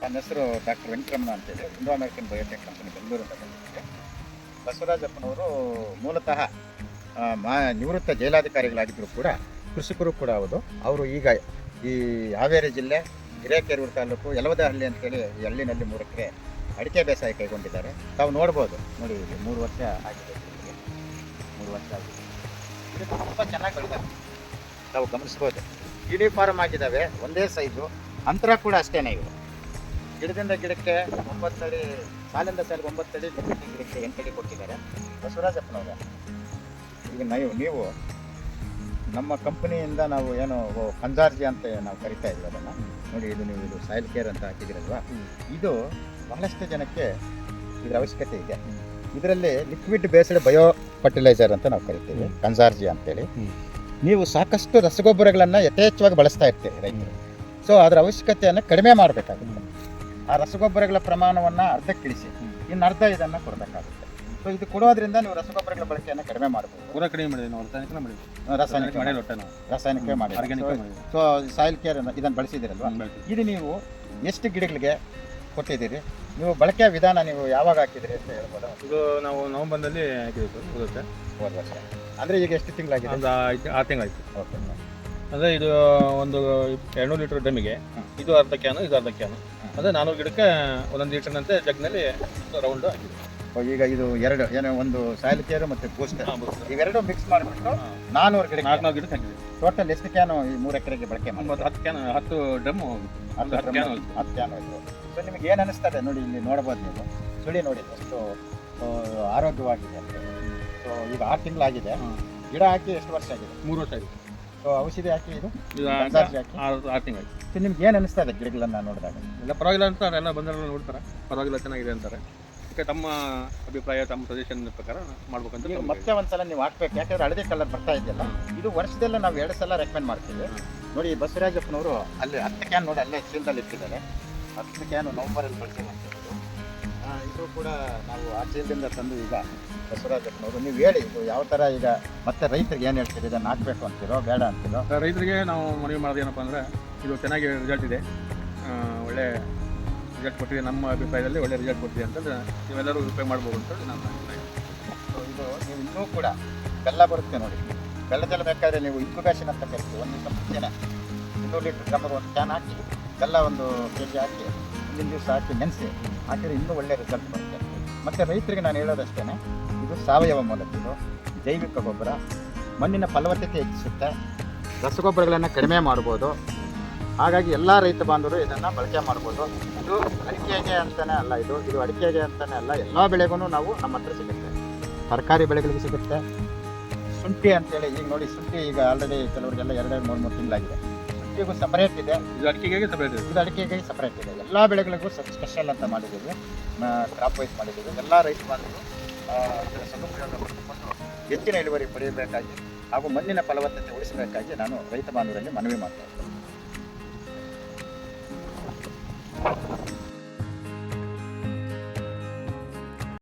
ನನ್ನ ಹೆಸರು ಡಾಕ್ಟರ್ ವೆಂಕಟರಮಣ ಅಂತೇಳಿ ಇಂಡೋ ಅಮೆರಿಕನ್ ಬಯೋಟೆಕ್ ಕಂಪನಿ, ಬೆಂಗಳೂರಿಂದ ಬಂದಿದ್ದೆ ಬಸವರಾಜಪ್ಪನವರು ಮೂಲತಃ ಮಾ, ನಿವೃತ್ತ ಜೈಲಾಧಿಕಾರಿಗಳಾಗಿದ್ದರೂ ಕೂಡ ಕೃಷಿಕರು ಕೂಡ ಹೌದು. ಅವರು ಈಗ ಈ ಹಾವೇರಿ ಜಿಲ್ಲೆ, ಹಿರೇಕೆರೂರು ತಾಲೂಕು, ಯಲವದಹಳ್ಳಿ ಅಂತೇಳಿ ಈ ಹಳ್ಳಿನಲ್ಲಿ ಮೂರು ಎಕರೆ ಅಡಿಕೆ ಬೇಸಾಯ ಕೈಗೊಂಡಿದ್ದಾರೆ. ತಾವು ನೋಡ್ಬೋದು. ನೋಡಿ, ಇಲ್ಲಿ ಮೂರು ವರ್ಷ ಆಗಿದೆ ಇಲ್ಲಿಗೆ. ಮೂರು ವರ್ಷ ಆಗಿದೆ. ಇದು ತುಂಬ ಚೆನ್ನಾಗಿ ಬೆಳೆದಿದೆ. ತಾವು ಗಮನಿಸ್ಬೋದು. ಯೂನಿಫಾರ್ಮ್ ಆಗಿದ್ದಾವೆ, ಒಂದೇ ಸೈಜು, ಅಂತರ ಕೂಡ ಅಷ್ಟೇನೇ ಇವು. ಗಿಡದಿಂದ ಗಿಡಕ್ಕೆ ಒಂಬತ್ತಡಿ ಸಾಲಿಂದ ಸಾಲಿಗೆ ಒಂಬತ್ತಡಿ ಗಿಡದಿಂದ ಗಿಡಕ್ಕೆ ಎಂಟಡಿ ಕೊಟ್ಟಿದ್ದಾರೆ. ಬಸವರಾಜಪ್ಪನವರ ಈಗ ನೀವು ನೀವು ನಮ್ಮ ಕಂಪನಿಯಿಂದ ನಾವು ಏನು ಕಂಜಾರ್ಜಿ ಅಂತ ನಾವು ಕರಿತಾ ಇದ್ವಿ ಅದನ್ನು. ನೋಡಿ ಇದು ನೀವು ಇದು ಸಾಯಿಲ್ ಕೇರ್ ಅಂತ ಹಾಕಿದಿರಲ್ವಾ ಇದು ಬಹಳಷ್ಟು ಜನಕ್ಕೆ ಇದರ ಅವಶ್ಯಕತೆ ಇದೆ. ಇದರಲ್ಲಿ ಲಿಕ್ವಿಡ್ ಬೇಸ್ಡ್ ಬಯೋ ಫರ್ಟಿಲೈಸರ್ ಅಂತ ನಾವು ಕರಿತೀವಿ ಕನ್ಸಾರ್ಜಿ ಅಂತೇಳಿ. ನೀವು ಸಾಕಷ್ಟು ರಸಗೊಬ್ಬರಗಳನ್ನು ಯಥೇಚ್ಛವಾಗಿ ಬಳಸ್ತಾ ಇರ್ತೀರಿ ರೈತರು. ಸೊ ಅದರ ಅವಶ್ಯಕತೆಯನ್ನು ಕಡಿಮೆ ಮಾಡಬೇಕಾಗುತ್ತೆ. ಆ ರಸಗೊಬ್ಬರಗಳ ಪ್ರಮಾಣವನ್ನು ಅರ್ಧಕ್ಕಿಳಿಸಿ. ಇನ್ನು ಅರ್ಧ ಇದನ್ನು ಕೊಡಬೇಕಾಗುತ್ತೆ. ಸೊ ಇದು ಕೊಡೋದ್ರಿಂದ ನೀವು ರಸಗೊಬ್ಬರಗಳ ಬಳಕೆಯನ್ನು ಕಡಿಮೆ ಮಾಡಬಹುದು ಪೂರ ಕಡಿಮೆ ಮಾಡಿದ್ವಿ ನಾವು ರಾಸಾಯನಿಕ ಮಾಡಿದ್ವಿ ರಾಸಾಯನಿಕ ಮಾಡಿ ಒಟ್ಟೆ ನಾವು. ರಾಸಾಯನಿಕ ಮಾಡಿ ಆರ್ಗ್ಯಾನಿಕ್ ಸೊ ಸಾಯಿಲ್ ಕೇರ್ ಇದನ್ನು ಬಳಸಿದಿರಲ್ವಾ ಇದು ನೀವು ಎಷ್ಟು ಗಿಡಗಳಿಗೆ ಕೊಟ್ಟಿದ್ದೀರಿ? ನೀವು ಬಳಕೆಯ ವಿಧಾನ ನೀವು ಯಾವಾಗ ಹಾಕಿದ್ರಿ ಅಂತ ಹೇಳ್ಬೋದು? ಇದು ನಾವು ನವಂಬರ್ನಲ್ಲಿ ಹಾಕಿದ್ವಿ ಹೋಗುತ್ತೆ ಹೋದ ವರ್ಷ. ಅಂದರೆ ಈಗ ಎಷ್ಟು ತಿಂಗಳಾಗಿದೆ? ಒಂದು ಆರು ತಿಂಗಳಾಯ್ತು. ಓಕೆ. ಅಂದರೆ ಇದು ಒಂದು ಎರಡುನೂರು ಲೀಟರ್ ಡಮ್ಮಿಗೆ. ಇದು ಅರ್ಧ ಕ್ಯಾನು ಇದು ಅರ್ಧ ಕ್ಯಾನು ಅಂದರೆ ನಾನ್ನೂರು ಗಿಡಕ್ಕೆ ಒಂದೊಂದು ಲೀಟರ್ನಂತೆ ಜಗ್ನಲ್ಲಿ ರೌಂಡ್ ಹಾಕಿದ್ವಿ ಈಗ ಇದು ಎರಡು ಏನೋ ಒಂದು ಸಾಯಿಲ್ ಕೇರ್ ಮತ್ತು ಬೂಸ್ಟರ್ ಇವೆರಡು ಮಿಕ್ಸ್ ಮಾಡಿಬಿಟ್ಟು ನಾನ್ನೂರು ಗಿಡ ನಾಲ್ಕು ಗಿಡ ಹಾಕಿದ್ವಿ. ಟೋಟಲ್ ಎಷ್ಟು ಕ್ಯಾನು ಈ ಮೂರು ಎಕರೆಗೆ ಬಳಕೆ ಮಾಡಿ ಒಂದು ಹತ್ತು ಕ್ಯಾನ್ ಹತ್ತು ಡ್ರಮ್ ಹತ್ತು ಕ್ಯಾನ್ ಹತ್ತು ಕ್ಯಾನ್ ಹೋಯ್ತು ಸೊ ನಿಮಗೆ ಏನು ಅನಿಸ್ತದೆ? ನೋಡಿ ಇಲ್ಲಿ ನೋಡ್ಬೋದು ನೀವು. ಸುಳಿ ನೋಡಿ ಎಷ್ಟು ಆರೋಗ್ಯವಾಗಿದೆ ಅಂತ. ಸೊ ಈಗ ಆರು ತಿಂಗಳಾಗಿದೆ. ಗಿಡ ಹಾಕಿ ಎಷ್ಟು ವರ್ಷ ಆಗಿದೆ? ಮೂರು ವರ್ಷ ಆಗಿದೆ. ಔಷಧಿ ಹಾಕಿ ಇದು? ಇದು ಕನ್ಸಾರ್ಜಿ ಹಾಕಿ? ಆರು ಆರು ತಿಂಗಳಾಯ್ತು ಸೊ ನಿಮ್ಗೆ ಏನು ಅನಿಸ್ತದೆ ಗಿಡಗಳನ್ನ ನೋಡಿದಾಗ? ಎಲ್ಲ ಪರವಾಗಿಲ್ಲ ಅಂತ ಎಲ್ಲ ಬಂದವರೆಲ್ಲ ನೋಡ್ತಾರೆ. ಪರವಾಗಿಲ್ಲ ಚೆನ್ನಾಗಿದೆ ಅಂತಾರೆ. ಅದಕ್ಕೆ ತಮ್ಮ ಅಭಿಪ್ರಾಯ ತಮ್ಮ ಸಜೆಷನ್ ಪ್ರಕಾರ ಮಾಡ್ಬೇಕಂತ ನೀವು ಮತ್ತೆ ಒಂದ್ಸಲ ನೀವು ಹಾಕ್ಬೇಕು. ಯಾಕಂದ್ರೆ ಹಳದಿ ಕಲರ್ ಬರ್ತಾ ಇದೆಯಲ್ಲ ಇದು ವರ್ಷದಲ್ಲೇ ನಾವು ಎರಡು ಸಲ ರೆಕಮೆಂಡ್ ಮಾಡ್ತೀವಿ. ನೋಡಿ ಬಸವರಾಜಪ್ಪನವರು ಅಲ್ಲಿ ಹತ್ತು ಕ್ಯಾನ್ ನೋಡಿ ಅಲ್ಲೇ ಚೀಲದಲ್ಲಿ ಇಟ್ಟಿದ್ದಾರೆ. ಹತ್ತು ಕ್ಯಾನು ನವಂಬರಲ್ಲಿ ಬಳಸಿ ಆ, ಇದು ಕೂಡ ನಾವು ಆ ಚೀಲದಿಂದ ತಂದು ಈಗ ಬಸವರಾಜಪ್ಪನವರು ನೀವು ಹೇಳಿ ಇದು ಯಾವ ಥರ ಈಗ ಮತ್ತೆ ರೈತರಿಗೆ ಏನು ಹೇಳ್ತೀರಿ? ಇದನ್ನು ಹಾಕ್ಬೇಕು ಅಂತೀರೋ ಬೇಡ ಅಂತೀರೋ? ರೈತರಿಗೆ ನಾವು ಮನವಿ ಮಾಡೋದು ಏನಪ್ಪ ಅಂದರೆ ಇದು ಚೆನ್ನಾಗಿ ರಿಸಲ್ಟ್ ಇದೆ. ಒಳ್ಳೆ ರಿಸಲ್ಟ್ ಕೊಟ್ಟಿದೆ. ನಮ್ಮ ಅಭಿಪ್ರಾಯದಲ್ಲಿ ಒಳ್ಳೆ ರಿಸಲ್ಟ್ ಕೊಟ್ಟಿದೆ ಅಂತಂದ್ರೆ ನೀವೆಲ್ಲರೂ ಉಪಯೋಗ ಮಾಡ್ಬೋದು ಅಂತ ನಮ್ಮ ಅಭಿಪ್ರಾಯ ಸೊ ಇದು ನೀವು ಇನ್ನೂ ಕೂಡ ಬೆಲ್ಲ ಬರುತ್ತೆ ನೋಡಿ. ಬೆಲ್ಲದಲ್ಲಿ ಬೇಕಾದ್ರೆ ನೀವು ಇನ್ಕ್ಯುಬೇಷನ್ ಅಂತ ಕರಿತೀವಿ. ಒಂದು ದಿವಸ ಮುಂಚೆನೆ ಇನ್ನೂರು ಲೀಟ್ರ್ ಡ್ರಮ್ಗೆ ಒಂದು ಕ್ಯಾನ್ ಹಾಕಿ ಬೆಲ್ಲ ಒಂದು ಕೆ ಜಿ ಹಾಕಿ. ಮುಂದಿನ ಸಾಕಿ ನೆನೆಸಿ. ಹಾಕಿದ್ರೆ ಇನ್ನೂ ಒಳ್ಳೆಯ ರಿಸಲ್ಟ್ ಬರುತ್ತೆ. ಮತ್ತು ರೈತರಿಗೆ ನಾನು ಹೇಳೋದಷ್ಟೇ ಇದು ಸಾವಯವ ಮೂಲದ್ದು ಜೈವಿಕ ಗೊಬ್ಬರ. ಮಣ್ಣಿನ ಫಲವತ್ತತೆ ಹೆಚ್ಚಿಸುತ್ತೆ. ರಸಗೊಬ್ಬರಗಳನ್ನು ಕಡಿಮೆ ಮಾಡ್ಬೋದು. ಹಾಗಾಗಿ ಎಲ್ಲ ರೈತ ಬಾಂಧವರು ಇದನ್ನು ಬಳಕೆ ಮಾಡ್ಬೋದು. ಇದು ಅಡಿಕೆಗೆ ಅಂತಲೇ ಅಲ್ಲ ಇದು ಇದು ಅಡಿಕೆಗೆ ಅಂತಲೇ ಅಲ್ಲ, ಎಲ್ಲ ಬೆಳೆಗೂ ನಾವು ನಮ್ಮ ಹತ್ರ ಸಿಗುತ್ತೆ. ತರಕಾರಿ ಬೆಳೆಗಳಿಗೆ ಸಿಗುತ್ತೆ. ಶುಂಠಿ ಅಂತೇಳಿ ಈಗ ನೋಡಿ, ಶುಂಠಿ ಈಗ ಆಲ್ರೆಡಿ ಕೆಲವರಿಗೆಲ್ಲ ಎರಡೆರಡು, ಮೂರು ಮೂರು ತಿಂಗಳಾಗಿದೆ. ಶುಂಠಿಗೂ ಸಪರೇಟ್ ಇದೆ. ಇದು ಅಡಿಕೆಗೆ ಸಪರೇಟ್ ಇದೆ. ಇದು ಅಡಿಕೆಗೆ ಸಪರೇಟ್ ಇದೆ. ಎಲ್ಲ ಬೆಳೆಗಳಿಗೂ ಸ್ಪೆಷಲ್ ಅಂತ ಮಾಡಿದ್ದೀವಿ. ಕ್ರಾಪ್ ವೈಸ್ ಮಾಡಿದ್ದೀವಿ. ಎಲ್ಲ ರೈತ ಬಾಂಧವರು ಇದರ ಸದುಪಯೋಗ ಪಡೆದುಕೊಂಡು ಹೆಚ್ಚಿನ ಇಳುವರಿ ಪಡೆಯಬೇಕಾಗಿ ಹಾಗೂ ಮಣ್ಣಿನ ಫಲವತ್ತತೆ ಉಳಿಸಬೇಕಾಗಿ ನಾನು ರೈತ ಬಾಂಧವರಲ್ಲಿ ಮನವಿ ಮಾಡ್ತಾ ಇದ್ದೀನಿ.